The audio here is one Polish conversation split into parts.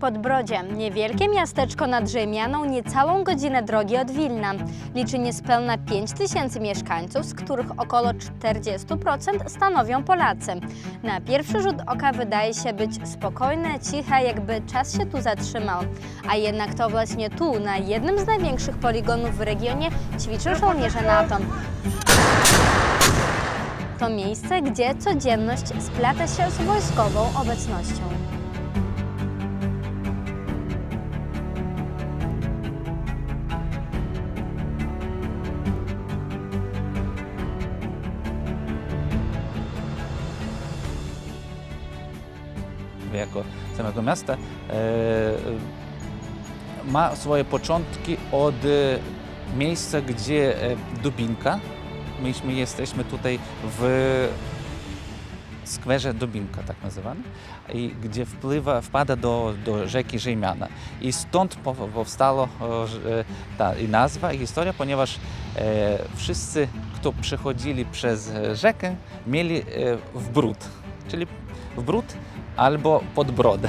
Podbrodzie, niewielkie miasteczko nad Rzemianą, niecałą godzinę drogi od Wilna. Liczy niespełna 5 tysięcy mieszkańców, z których około 40% stanowią Polacy. Na pierwszy rzut oka wydaje się być spokojne, ciche, jakby czas się tu zatrzymał. A jednak to właśnie tu, na jednym z największych poligonów w regionie, ćwiczą żołnierze NATO. To miejsce, gdzie codzienność splata się z wojskową obecnością. Jako samego miasta, e, ma swoje początki od e, miejsca, gdzie e, Dubinka, myśmy jesteśmy tutaj w skwerze Dubinka, tak nazywany, i gdzie wpływa, wpada do, do rzeki Rzemiana. I stąd po- powstała ta i nazwa i historia, ponieważ e, wszyscy, kto przechodzili przez rzekę, mieli e, w brud, czyli w brud albo pod brodę.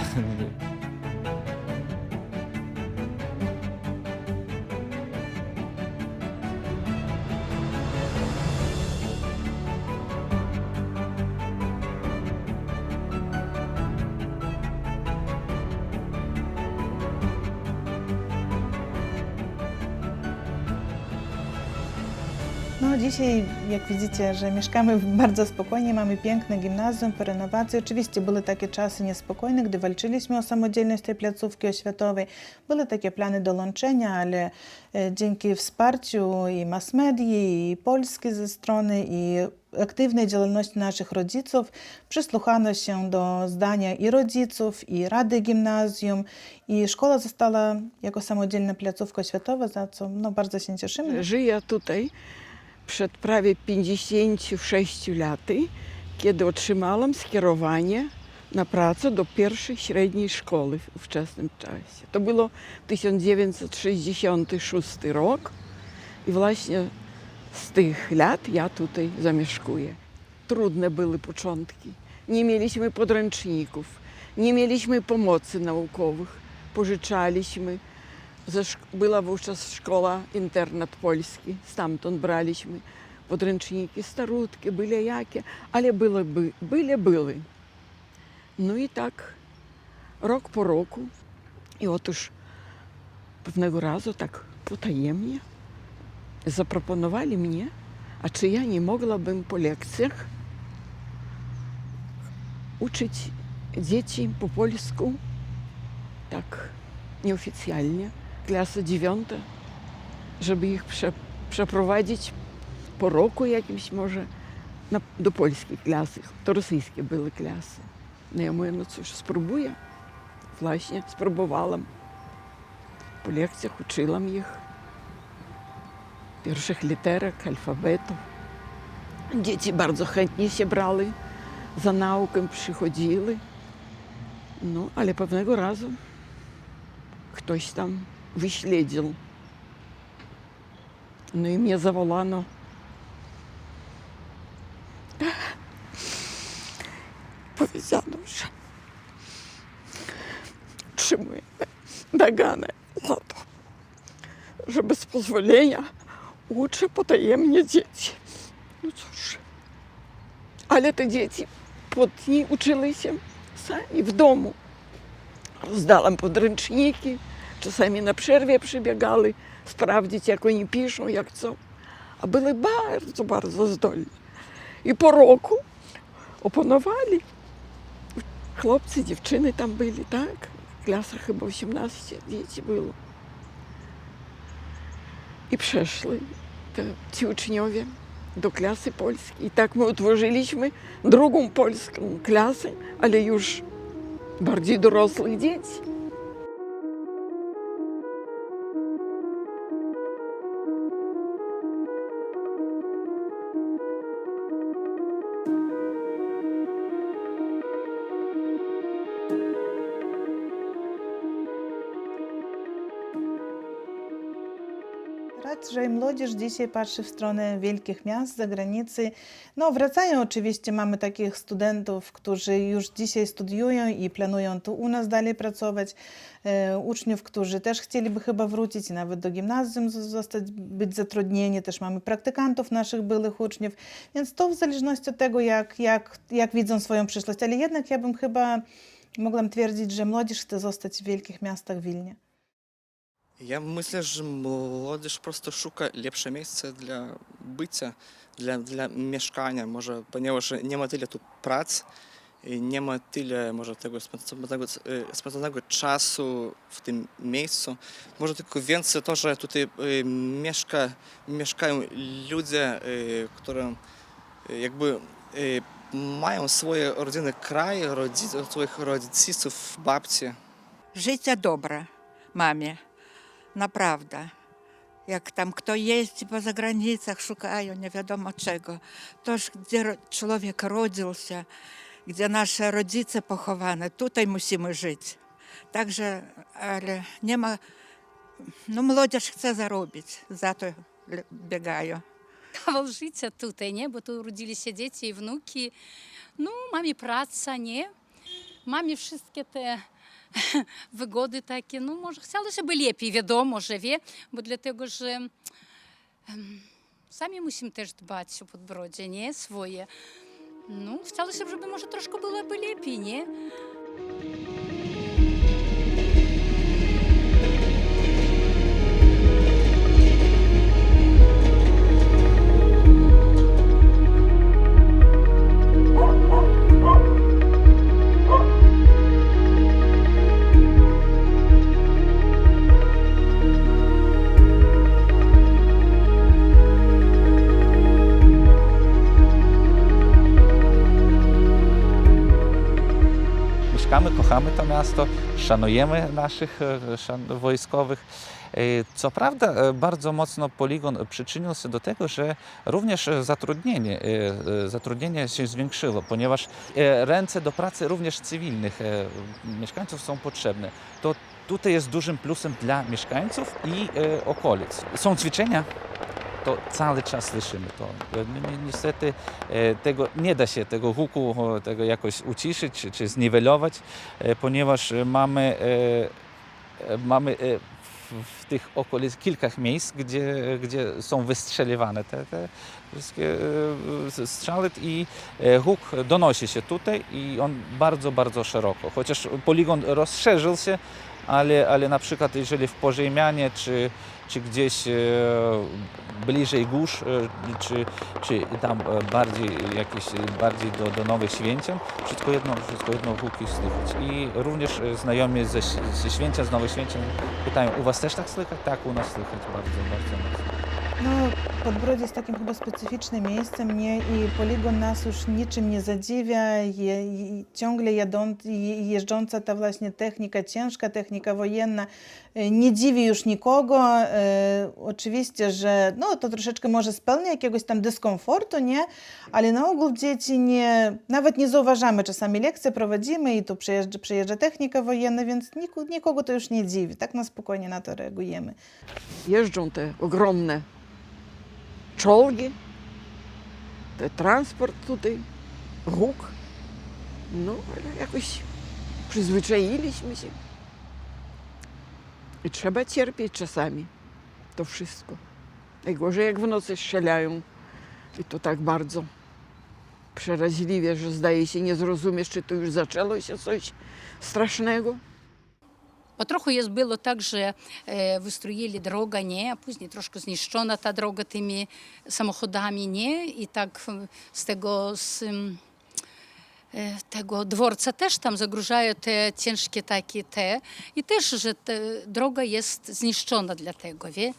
Dzisiaj, jak widzicie, że mieszkamy bardzo spokojnie, mamy piękne gimnazjum po renowacji. Oczywiście były takie czasy niespokojne, gdy walczyliśmy o samodzielność tej placówki oświatowej. Były takie plany dołączenia, ale e, dzięki wsparciu i mass medii, i Polski ze strony, i aktywnej działalności naszych rodziców przysłuchano się do zdania i rodziców, i Rady Gimnazjum, i szkoła została jako samodzielna placówka oświatowa, za co no, bardzo się cieszymy. Żyję tutaj przed prawie 56 laty, kiedy otrzymałam skierowanie na pracę do pierwszej średniej szkoły w ówczesnym czasie. To było 1966 rok i właśnie z tych lat ja tutaj zamieszkuję. Trudne były początki. Nie mieliśmy podręczników, nie mieliśmy pomocy naukowych, pożyczaliśmy. Ze szk- była wówczas szkoła internat polski, stamtąd braliśmy podręczniki, starutki, byle jakie, ale były, by, byli, były. No i tak rok po roku. I otóż pewnego razu tak potajemnie zaproponowali mnie, a czy ja nie mogłabym po lekcjach uczyć dzieci po polsku tak klasa dziewiąta, żeby ich prze, przeprowadzić po roku jakimś może na, do polskiej klasy. To rosyjskie były klasy. No ja mówię, no cóż, spróbuję. Właśnie spróbowałam. Po lekcjach uczyłam ich pierwszych literek, alfabetu. Dzieci bardzo chętnie się brali za naukę, przychodziły. No, ale pewnego razu ktoś tam wyśledził. No i mnie zawołano. Powiedziano, że trzymuje naganę za to, że bez pozwolenia uczę potajemnie dzieci. No cóż, ale te dzieci płotni uczyły się sami w domu. Rozdałam podręczniki, czasami na przerwie przybiegali sprawdzić, jak oni piszą, jak co. A byli bardzo, bardzo zdolni. I po roku opanowali. Chłopcy, dziewczyny tam byli, tak? W klasach chyba 18 dzieci było. I przeszli te, ci uczniowie do klasy polskiej. I tak my utworzyliśmy drugą polską klasę, ale już bardziej dorosłych dzieci. Raczej młodzież dzisiaj patrzy w stronę wielkich miast, zagranicy. No, wracają oczywiście, mamy takich studentów, którzy już dzisiaj studiują i planują tu u nas dalej pracować. E, uczniów, którzy też chcieliby chyba wrócić nawet do gimnazjum zostać, być zatrudnieni. Też mamy praktykantów naszych byłych uczniów. Więc to w zależności od tego, jak, jak, jak widzą swoją przyszłość. Ale jednak ja bym chyba mogłam twierdzić, że młodzież chce zostać w wielkich miastach w Wilnie. Я myślę, że młodzież prosto szuka lepsze miejsce dla bycia, dla, dla mieszkania, może ponieważ nie ma tyle tu prac, nie ma tyle może tego spędzonego, czasu w tym miejscu. Może tylko więcej to, że tutaj mieszkają ludzie, którzy jakby mają swoje rodziny kraje, rodzic, swoich rodziców, babci. Życie dobre mamie naprawdę. Jak tam kto jeździ po zagranicach, szukają nie wiadomo czego. Toż gdzie człowiek rodził gdzie nasze rodzice pochowane, tutaj musimy żyć. Także, ale nie ma, no młodzież chce zarobić, za to biegają. kawał życia tutaj, nie? Bo tu urodzili się dzieci i wnuki. No, mamy praca, nie? Mamy wszystkie te wygody takie. No, może chciałoby by lepiej, wiadomo, że wie, bo dlatego, że sami musimy też dbać o podbrodzie, nie? Swoje. Ну, chciałoby, żeby może troszkę byłoby lepiej, nie? Mieszkamy, kochamy to miasto, szanujemy naszych e, wojskowych. E, Co prawda, e, bardzo mocno poligon przyczynił się do tego, że również zatrudnienie, zatrudnienie się zwiększyło, ponieważ ręce do pracy również cywilnych mieszkańców są potrzebne. To tutaj jest dużym plusem dla mieszkańców i okolic. Są ćwiczenia, to cały czas słyszymy to. E, ni- ni- Niestety e, tego, nie da się tego huku e, tego jakoś uciszyć czy, czy zniwelować, ponieważ mamy, mamy w, tych okolic kilka miejsc, gdzie, gdzie są wystrzeliwane te, te wszystkie strzały i huk donosi się tutaj i on bardzo, bardzo szeroko. Chociaż poligon rozszerzył się, ale, ale na przykład jeżeli w Pożemianie czy, czy gdzieś e, bliżej Górs, e, czy, czy tam e, bardziej jakieś bardziej do, do Nowych Święciem, wszystko jedno, wszystko jedno huki słychać. I również znajomi ze, ze Święcia, z Nowych Święciem pytają, u was też tak słychać? Tak, u nas słychać bardzo, bardzo mocno. No, jest takim chyba specyficznym miejscem, nie? I poligon nas już niczym nie zadziwia. Je, ciągle jadą, je- jeżdżąca ta właśnie technika, ciężka technika wojenna, e, nie dziwi już nikogo. E, oczywiście, że no, to troszeczkę może spełnia jakiegoś tam dyskomfortu, nie? Ale na ogół dzieci nie, nawet nie zauważamy. Czasami lekcje prowadzimy i tu przyjeżdża, przyjeżdża technika wojenna, więc nikogo to już nie dziwi. Tak na spokojnie na to reagujemy. Jeżdżą te ogromne transport tutaj, huk. No, ale jakoś przyzwyczailiśmy się. I trzeba cierpieć czasami to wszystko. Najgorzej jak w nocy strzelają i to tak bardzo przeraźliwie, że zdaje się nie zrozumiesz, czy to już zaczęło się coś strasznego. Потроху є збило так, що е, вистроїли дорога, ні, а później troszkę zniszczona ta droga tymi samochodami, nie? I tak e, z tego, z ym, e, tego dworca też tam zagrożają te ciężkie takie te. I też, że ta droga jest zniszczona dlatego, wie?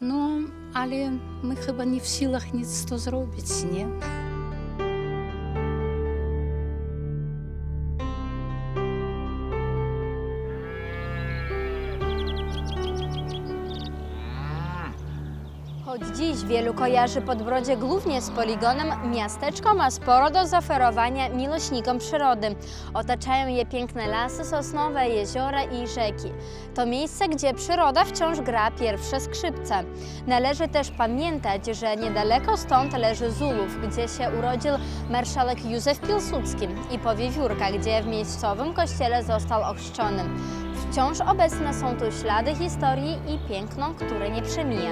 No, ale my chyba nie w silach nic to zrobić, nie? Choć dziś wielu kojarzy Podbrodzie głównie z poligonem, miasteczko ma sporo do zaoferowania miłośnikom przyrody. Otaczają je piękne lasy sosnowe, jeziora i rzeki. To miejsce, gdzie przyroda wciąż gra pierwsze skrzypce. Należy też pamiętać, że niedaleko stąd leży Zulów, gdzie się urodził marszałek Józef Piłsudski i po wiewiórkach, gdzie w miejscowym kościele został ochrzczony. Wciąż obecne są tu ślady historii i piękno, które nie przemija.